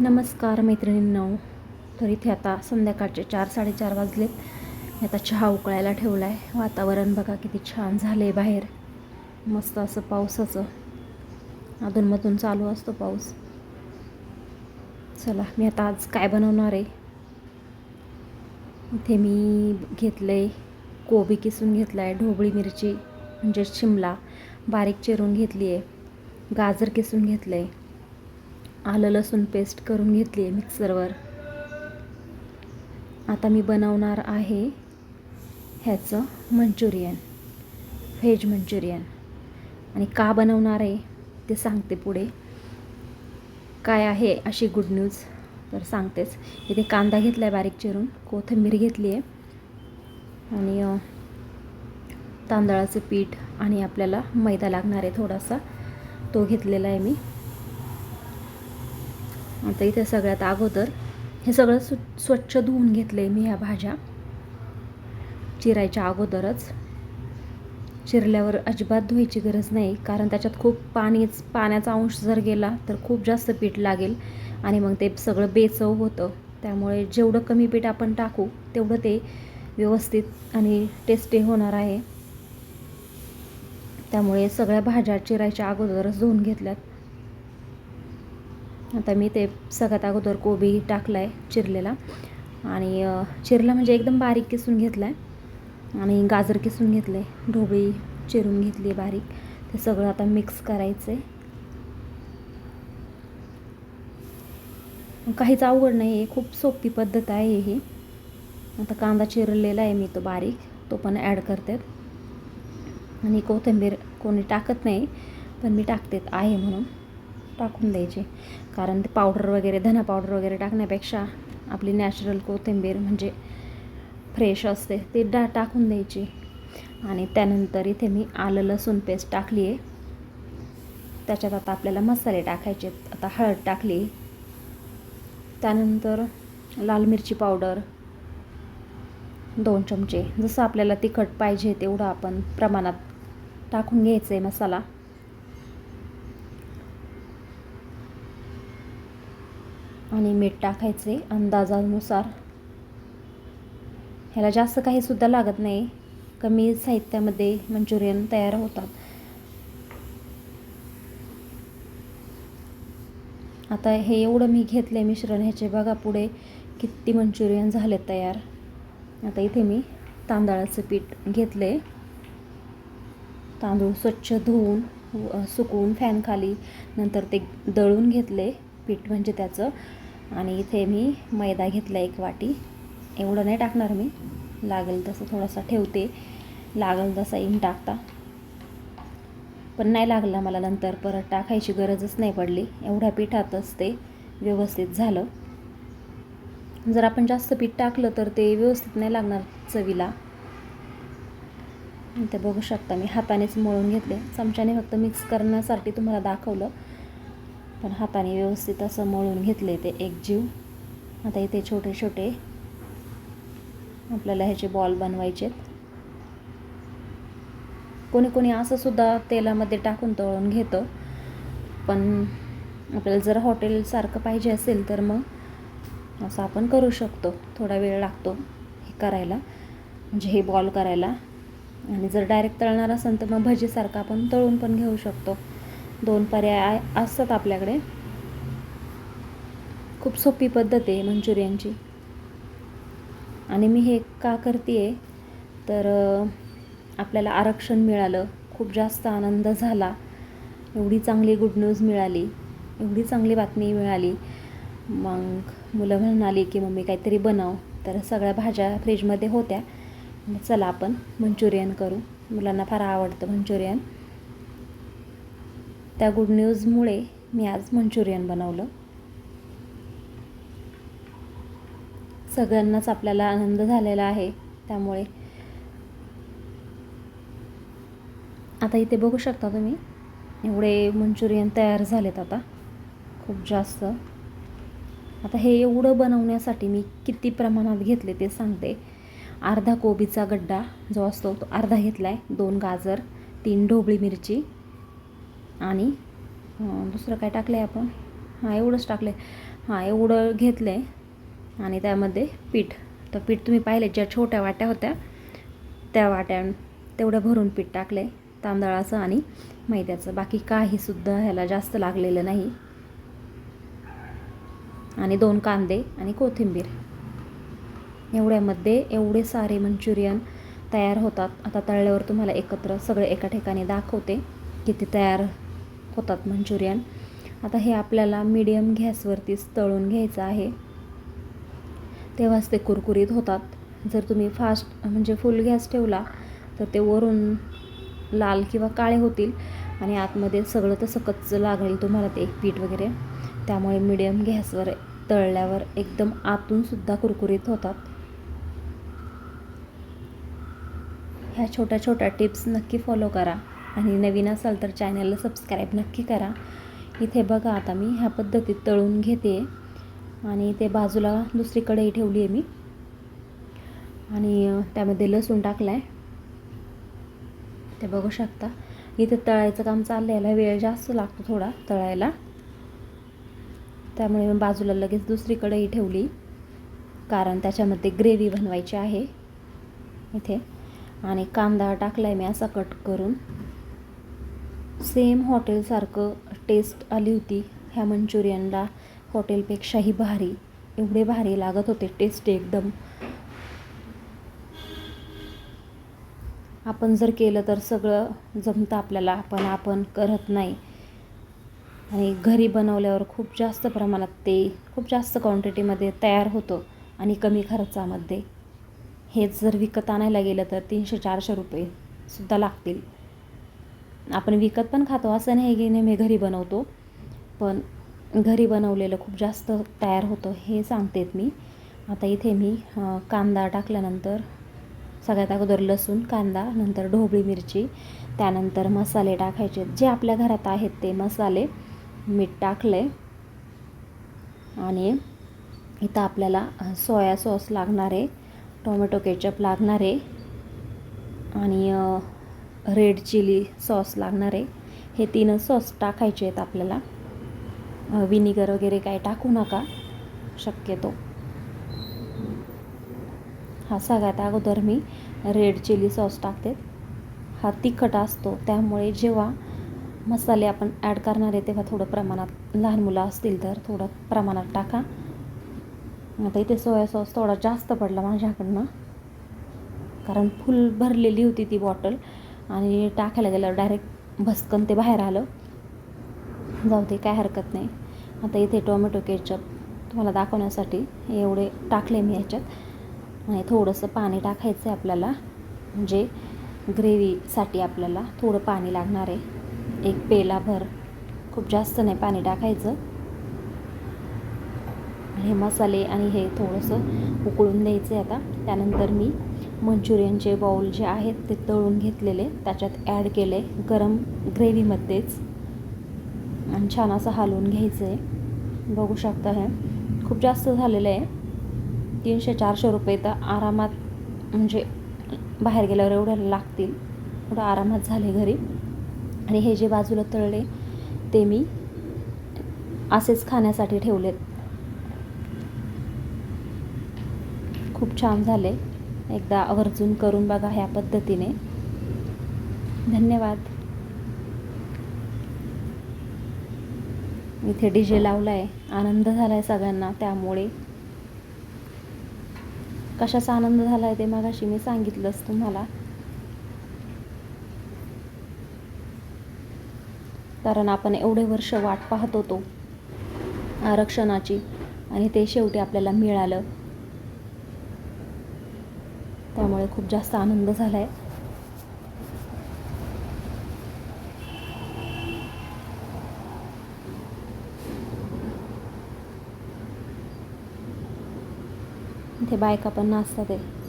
नमस्कार मैत्रिणींनो. तर इथे आता संध्याकाळचे चार साडेचार वाजलेत. मी आता चहा उकळायला ठेवला आहे वातावरण बघा किती छान झालं आहे बाहेर. मस्त असं पावसाचं. अधूनमधून चालू असतो पाऊस. चला मी आता आज काय बनवणार आहे? इथे मी घेतलं आहे कोबी किसून घेतला आहे ढोबळी मिरची म्हणजे शिमला. बारीक चिरून घेतली आहे गाजर किसून घेतलं आहे आलं लसूण पेस्ट करून घेतली आहे मिक्सरवर आता मी बनवणार आहे ह्याचं मंचुरियन व्हेज मंचुरियन. आणि का बनवणार आहे ते सांगते पुढे. काय आहे अशी गुड न्यूज तर सांगतेच. इथे कांदा घेतला आहे बारीक चिरून कोथिंबीर घेतली आहे. आणि तांदळाचं पीठ आणि आपल्याला मैदा लागणार आहे थोडासा. तो घेतलेला आहे मी. आता इथे सगळ्यात अगोदर हे सगळं सु स्वच्छ धुवून घेतलं आहे मी ह्या भाज्या. चिरायच्या अगोदरच. चिरल्यावर अजिबात धुवायची गरज नाही कारण त्याच्यात खूप पाणीच पाण्याचा अंश जर गेला तर खूप जास्त पीठ लागेल आणि मग ते सगळं बेचव होतं. त्यामुळे जेवढं कमी पीठ आपण टाकू तेवढं ते व्यवस्थित आणि टेस्टी होणार आहे. त्यामुळे सगळ्या भाज्या चिरायच्या अगोदरच धुवून घेतल्यात. आता मी ते सगळ्यात अगोदर कोबी टाकला आहे चिरलेला. आणि चिरला म्हणजे एकदम बारीक किसून घेतला आहे आणि गाजर किसून घेतलं आहे ढोबळी चिरून घेतली आहे बारीक. ते सगळं आता मिक्स करायचं आहे काहीच अवघड नाही आहे खूप सोपी पद्धत आहे ही. आता कांदा चिरलेला आहे मी तो बारीक. तो पण ॲड करते. आणि कोथिंबीर कोणी टाकत नाही पण मी टाकते आहे म्हणून. टाकून द्यायची. कारण ते पावडर वगैरे धना पावडर वगैरे टाकण्यापेक्षा आपली नॅचरल कोथिंबीर म्हणजे फ्रेश असते ते डा टाकून द्यायची. आणि त्यानंतर इथे मी आलं लसूण पेस्ट टाकली आहे त्याच्यात आता आपल्याला मसाले टाकायचे आता हळद टाकली. त्यानंतर लाल मिरची पावडर दोन चमचे. जसं आपल्याला तिखट पाहिजे तेवढं आपण प्रमाणात टाकून घ्यायचं आहे मसाला. आणि मीठ टाकायचे अंदाजानुसार. ह्याला जास्त काही सुद्धा लागत नाही. कमी साहित्यामध्ये मंचुरियन तयार होतात. आता हे एवढं मी घेतलं आहे मिश्रण ह्याचे बघा पुढे किती मंचुरियन झाले तयार. आता इथे मी तांदळाचं पीठ घेतलं आहे तांदूळ स्वच्छ धुवून सुकवून फॅनखाली नंतर ते दळून घेतले पीठ म्हणजे त्याचं. आणि इथे मी मैदा घेतला एक वाटी. एवढं नाही टाकणार मी. लागेल तसं थोडासा ठेवते. लागेल तसा इन टाकता. पण नाही लागला मला नंतर. परत टाकायची गरजच नाही पडली. एवढ्या पिठातच ते व्यवस्थित झालं. जर आपण जास्त पीठ टाकलं तर ते व्यवस्थित नाही लागणार चवीला. ते बघू शकता मी. हातानेच मळून घेतले. चमच्याने फक्त मिक्स करण्यासाठी तुम्हाला दाखवलं. पण हाताने व्यवस्थित असं मळून घेतले ते एक जीव. आता इथे छोटे छोटे आपल्याला ह्याचे बॉल बनवायचे कोणी कोणी असं सुद्धा तेलामध्ये टाकून तळून घेतं. पण आपल्याला जर हॉटेलसारखं पाहिजे असेल तर मग असं आपण करू शकतो. थोडा वेळ लागतो हे करायला. म्हणजे हे बॉल करायला. आणि जर डायरेक्ट तळणार असेल तर मग भजीसारखं आपण तळून पण घेऊ शकतो. दोन पर्याय असतात आपल्याकडे. खूप सोपी पद्धत आहे मंचुरियनची. आणि मी हे का करते आहे तर आपल्याला आरक्षण मिळालं. खूप जास्त आनंद झाला. एवढी चांगली गुड न्यूज मिळाली. एवढी चांगली बातमी मिळाली. मग मुलं म्हणाली की मम्मी काहीतरी बनव. तर सगळ्या भाज्या फ्रीजमध्ये होत्या. चला आपण मंचुरियन करू. मुलांना फार आवडतं मंचुरियन. त्या गुड न्यूजमुळे मी आज मंचुरियन बनवलं. सगळ्यांनाच आपल्याला आनंद झालेला आहे. त्यामुळे आता इथे बघू शकता तुम्ही एवढे मंचुरियन तयार झालेत आता. खूप जास्त. आता हे एवढं बनवण्यासाठी मी किती प्रमाणात घेतले ते सांगते. अर्धा कोबीचा गड्डा जो असतो तो अर्धा घेतला आहे दोन गाजर तीन ढोबळी मिरची आणि दुसरं काय टाकलं आहे आपण? हां एवढंच टाकलं आहे हां एवढं घेतलं आहे आणि त्यामध्ये पीठ. तर पीठ तुम्ही पाहिले ज्या छोट्या वाट्या होत्या त्या वाट्या तेवढं भरून पीठ टाकलं आहे तांदळाचं आणि मैद्याचं. बाकी काहीसुद्धा ह्याला जास्त लागलेलं नाही. आणि दोन कांदे आणि कोथिंबीर. एवढ्यामध्ये एवढे सारे मंचुरियन तयार होतात. आता तळल्यावर तुम्हाला एकत्र सगळे एका ठिकाणी दाखवते किती तयार होतात मंचुरियन. आता हे आपल्याला मीडियम गॅसवरतीच तळून घ्यायचं आहे. तेव्हाच ते कुरकुरीत होतात. जर तुम्ही फास्ट म्हणजे फुल गॅस ठेवला तर ते वरून लाल किंवा काळे होतील आणि आतमध्ये सगळं तसं कच्च लागेल तुम्हाला ते एक पीठ वगैरे. त्यामुळे मिडियम गॅसवर तळल्यावर एकदम आतूनसुद्धा कुरकुरीत होतात. ह्या छोट्या छोट्या टिप्स नक्की फॉलो करा. आणि नवीन असाल तर चॅनलला सबस्क्राईब नक्की करा. इथे बघा आता मी ह्या पद्धतीत तळून घेते. आणि ते बाजूला दुसरी कढई ठेवली आहे मी. आणि त्यामध्ये लसूण टाकला आहे ते बघू शकता. इथे तळायचं काम चाललेला वेळ जास्त लागतो थोडा तळायला. त्यामुळे मी बाजूला लगेच दुसरी कढई ठेवली. कारण त्याच्यामध्ये ग्रेव्ही बनवायची आहे. इथे. आणि कांदा टाकला आहे मी असा कट करून. सेम हॉटेलसारखं टेस्ट आली होती ह्या मंचुरियनला. हॉटेलपेक्षाही भारी. एवढे भारी लागत होते टेस्ट एकदम. आपण जर केलं तर सगळं जमतं आपल्याला पण आपण करत नाही. आणि घरी बनवल्यावर खूप जास्त प्रमाणात ते खूप जास्त क्वांटिटीमध्ये तयार होतं आणि कमी खर्चामध्ये. हेच जर विकत आणायला गेलं तर तीनशे चारशे रुपयेसुद्धा लागतील. आपण विकत पण खातो. असं नाही की नेहमी घरी बनवतो. पण घरी बनवलेलं खूप जास्त तयार होतं हे सांगतेत मी. आता इथे मी कांदा टाकल्यानंतर सगळ्यात अगोदर लसूण कांदा नंतर ढोबळी मिरची त्यानंतर मसाले टाकायचे. जे आपल्या घरात आहेत ते मसाले मीठ टाकले. आणि इथं आपल्याला सोया सॉस लागणार आहे टोमॅटो केचप लागणार. आहे आणि रेड चिली सॉस लागणार आहे. हे तीनच सॉस टाकायचे आहेत आपल्याला. विनिगर वगैरे काय टाकू नका. शक्यतो. हा सगळ्यात अगोदर मी रेड चिली सॉस टाकते. हा तिखट असतो त्यामुळे जेव्हा मसाले आपण ॲड करणार आहे तेव्हा थोडं प्रमाणात लहान मुलं असतील तर थोडं प्रमाणात टाका. आता इथे सोया सॉस थोडा जास्त पडला माझ्याकडनं. कारण फुल भरलेली होती ती बॉटल. आणि टाकायला गेलं डायरेक्ट भस्कन ते बाहेर आलं. जाऊ दे काय हरकत नाही. आता इथे टोमॅटो केचप तुम्हाला दाखवण्यासाठी एवढे टाकले मी ह्याच्यात. आणि थोडंसं पाणी टाकायचं आहे आपल्याला. म्हणजे ग्रेव्हीसाठी आपल्याला थोडं पाणी लागणार आहे. एक पेलाभर. खूप जास्त नाही पाणी टाकायचं. हे मसाले आणि हे थोडंसं उकळून द्यायचं आहे आता. त्यानंतर मी मंचुरियनचे बाऊल जे आहेत ते तळून घेतलेले त्याच्यात ॲड केले गरम ग्रेव्हीमध्येच आणि छान असं हलवून घ्यायचं आहे बघू शकता हे. खूप जास्त झालेलं आहे. तीनशे चारशे रुपये तर आरामात म्हणजे बाहेर गेल्यावर एवढ्या लागतील. एवढं आरामात झाले घरी. आणि हे जे बाजूला तळले ते मी असेच खाण्यासाठी ठेवलेत. खूप छान झाले. एकदा आवर्जून करून बघा ह्या पद्धतीने. धन्यवाद. इथे डी जे लावला आहे आनंद झाला आहे सगळ्यांना त्यामुळे. कशाचा आनंद झाला आहे ते मगाशी मी सांगितलंच तुम्हाला. कारण आपण एवढे वर्ष वाट पाहत होतो आरक्षणाची आणि ते शेवटी आपल्याला मिळालं. त्यामुळे खूप जास्त आनंद झाला आहे इथे बायका पण नाचतात आहे